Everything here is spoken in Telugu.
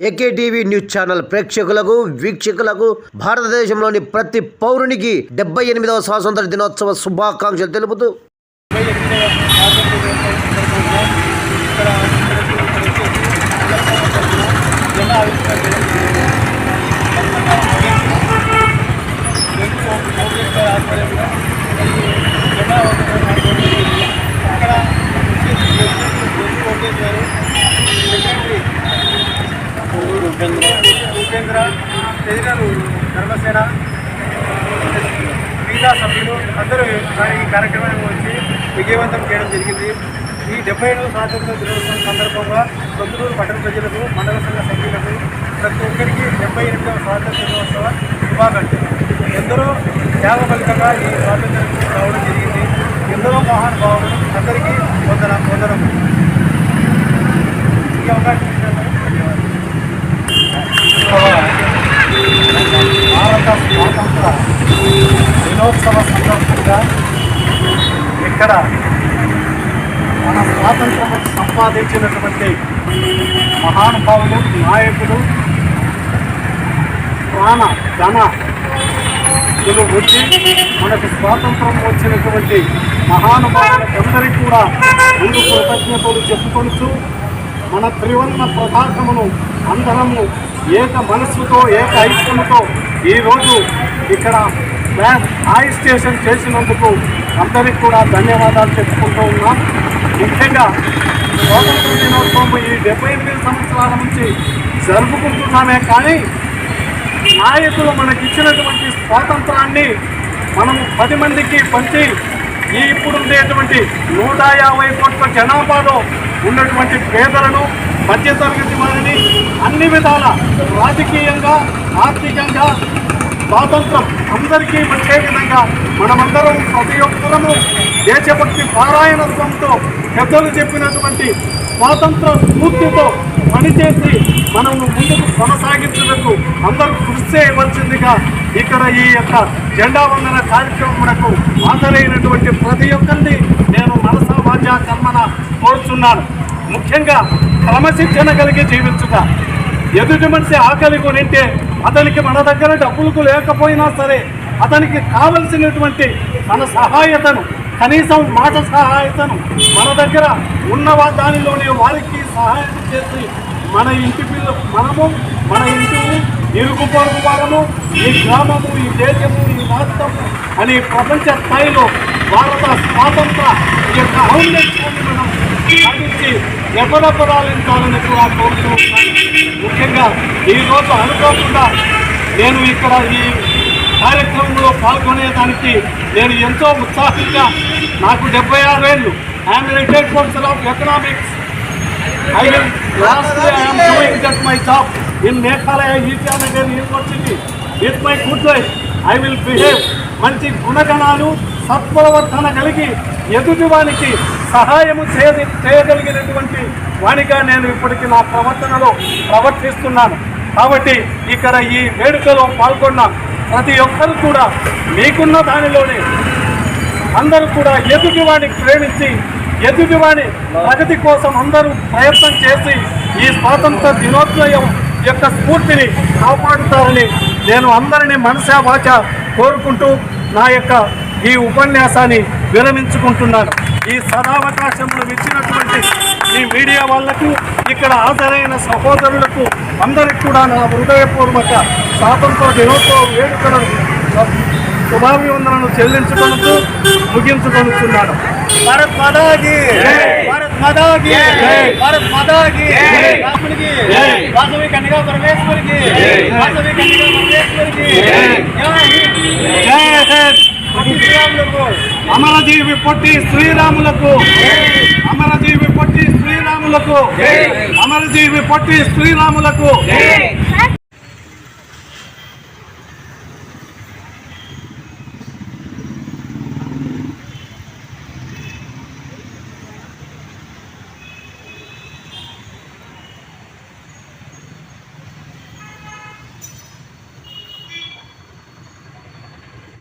ఏకేటీవీ న్యూస్ ఛానల్ ప్రేక్షకులకు వీక్షకులకు భారతదేశంలోని ప్రతి పౌరునికి డెబ్బై ఎనిమిదవ స్వాతంత్ర దినోత్సవ శుభాకాంక్షలు తెలుపుతూ డెబ్బై ఎనిమిదవ స్వాతంత్ర దినోత్సవం సందర్భంగా ఇక్కడ జెండా ఆవిష్కరణ జరిగింది. తెలుగు కాంగ్రెస్ గారి ఆధ్వర్యంలో ఈ జెండా ఆవిష్కరణ జరిగింది. అక్కడ వచ్చేసి తెలుగు కాంగ్రెస్ గారు సెక్రటరీ ఉపేంద్ర ఉపేంద్ర తదితరులు ధర్మసేన మిగతా సభ్యులు అందరూ ఈ కార్యక్రమానికి వచ్చి విజయవంతం చేయడం జరిగింది. ఈ డెబ్బై ఏడవ స్వాతంత్ర దినోత్సవం సందర్భంగా ప్రొద్దుటూరు పట్టణ ప్రజలకు మండల సంఘ సభ్యులకు ప్రతి ఒక్కరికి డెబ్బై ఎనిమిదవ స్వాతంత్ర దినోత్సవ శుభాకాంక్షలు. ఎందరో త్యాగ ఫలితంగా ఈ స్వాతంత్రం రావడం జరిగింది. ఎందరో మహానుభావులు అందరికీ వందన వందనం ఈ అవకాశం ఇచ్చినందుకు ధన్యవాదాలు భారత స్వాతంత్ర దినోత్సవ సందర్భంగా ఇక్కడ మన స్వాతంత్రం సంపాదించినటువంటి మహానుభావులు నాయకులు ప్రాణ ధన ఇలు వచ్చి మనకు స్వాతంత్రం వచ్చినటువంటి మహానుభావులందరికీ కూడా ముందు కృతజ్ఞతలు చెప్పుకొనుచు మన త్రివర్ణ పతాకమును అందరము ఏక మనస్సుతో ఏక ఐక్యముతో ఈరోజు ఇక్కడ ఫ్లాగ్ స్టేషన్ చేసినందుకు అందరికి కూడా ధన్యవాదాలు చెప్పుకుంటూ ఉన్నాం. ముఖ్యంగా స్వాతంత్ర దినోత్సవం ఈ డెబ్బై ఎనిమిది సంవత్సరాల నుంచి జరుపుకుంటున్నామే కానీ నాయకులు మనకి ఇచ్చినటువంటి స్వాతంత్రాన్ని మనము పది మందికి పంచి ఈ ఇప్పుడు ఉండేటువంటి నూట యాభై కోట్ల జనాభాలో ఉన్నటువంటి పేదలను మధ్యతరగతి వారిని అన్ని విధాల రాజకీయంగా ఆర్థికంగా స్వాతంత్రం అందరికీ వచ్చే విధంగా మనమందరం ప్రతి ఒక్కరము దేశభక్తి పారాయణత్వంతో పెద్దలు చెప్పినటువంటి స్వాతంత్ర స్ఫూర్తితో పనిచేసి మనము ముందుకు కొనసాగించుటకు అందరూ కృషి చేయవలసిందిగా ఇక్కడ ఈ యొక్క జెండా వందన కార్యక్రమమునకు హాజరైనటువంటి ప్రతి ఒక్కరిని నేను మనస వాచా కర్మన కోరుచున్నాను. ముఖ్యంగా క్రమశిక్షణ కలిగి జీవించుట. ఎదుటి మనిషి ఆకలి కొనింటే అతనికి మన దగ్గర డబ్బులకు లేకపోయినా సరే అతనికి కావలసినటువంటి మన సహాయతను కనీసం మాట సహాయతను మన దగ్గర ఉన్న దానిలోనే వారికి సహాయం చేసి మన ఇంటి పిల్ల మనము మన ఇంటిని ఇరుగు పొరుగు వాళ్ళము ఈ గ్రామము ఈ దేశము ఈ రాష్ట్రము అని ప్రపంచ స్థాయిలో భారత స్వాతంత్ర ఈ యొక్క ఔన్నత్యాన్ని మనం సాధించి ఎపరపరాలించాలని కూడా కోరుతూ ఉన్నాను ఈరోజు అనుకోకుండా నేను ఇక్కడ ఈ కార్యక్రమంలో పాల్గొనేదానికి నేను ఎంతో ఉత్సాహంగా నాకు డెబ్బై ఆరేళ్ళు I'm retired professor of economics I last lastly I am doing that my job in Meghalaya Itanagar University. With my good మంచి గుణగణాలు సత్ప్రవర్తన కలిగి ఎదుటి వానికి సహాయము చేయ చేయగలిగినటువంటి వానిగా నేను ఇప్పటికీ నా ప్రవర్తనలో ప్రవర్తిస్తున్నాను. కాబట్టి ఇక్కడ ఈ వేడుకలో పాల్గొన్న ప్రతి ఒక్కరు కూడా మీకున్న దానిలోనే అందరూ కూడా ఎదుటివాడిని ప్రేమించి ఎదుటివాడి ప్రగతి కోసం అందరూ ప్రయత్నం చేసి ఈ స్వాతంత్ర దినోత్సవం యొక్క స్ఫూర్తిని కాపాడుతారని నేను అందరినీ మనసా వాచ కోరుకుంటూ నా యొక్క ఈ ఉపన్యాసాన్ని విరమించుకుంటున్నాను. ఈ సదావకాశములు ఇచ్చినటువంటి ఈ మీడియా వాళ్ళకు ఇక్కడ హాజరైన సహోదరులకు అందరికి కూడా నా హృదయపూర్వక స్వాతంత్ర దినోత్సవ వేడుకలను శుభాభివందనలు చెల్లించుకొనుతూ ముగించుకొనుచున్నాను. భారత్ మాతాకి భారత్ మాతాకి భారత్ మాతాకి రామునికి వాసవి కన్యగా పరమేశ్వరికి వాసవి కన్యగా పరమేశ్వరికి జై! హింద్ పొట్టి శ్రీరాములకు అమరజీవి పొట్టి శ్రీరాములకు. అమరజీవి పొట్టి శ్రీరాములకు. అమరజీవి పొట్టి శ్రీరాములకు.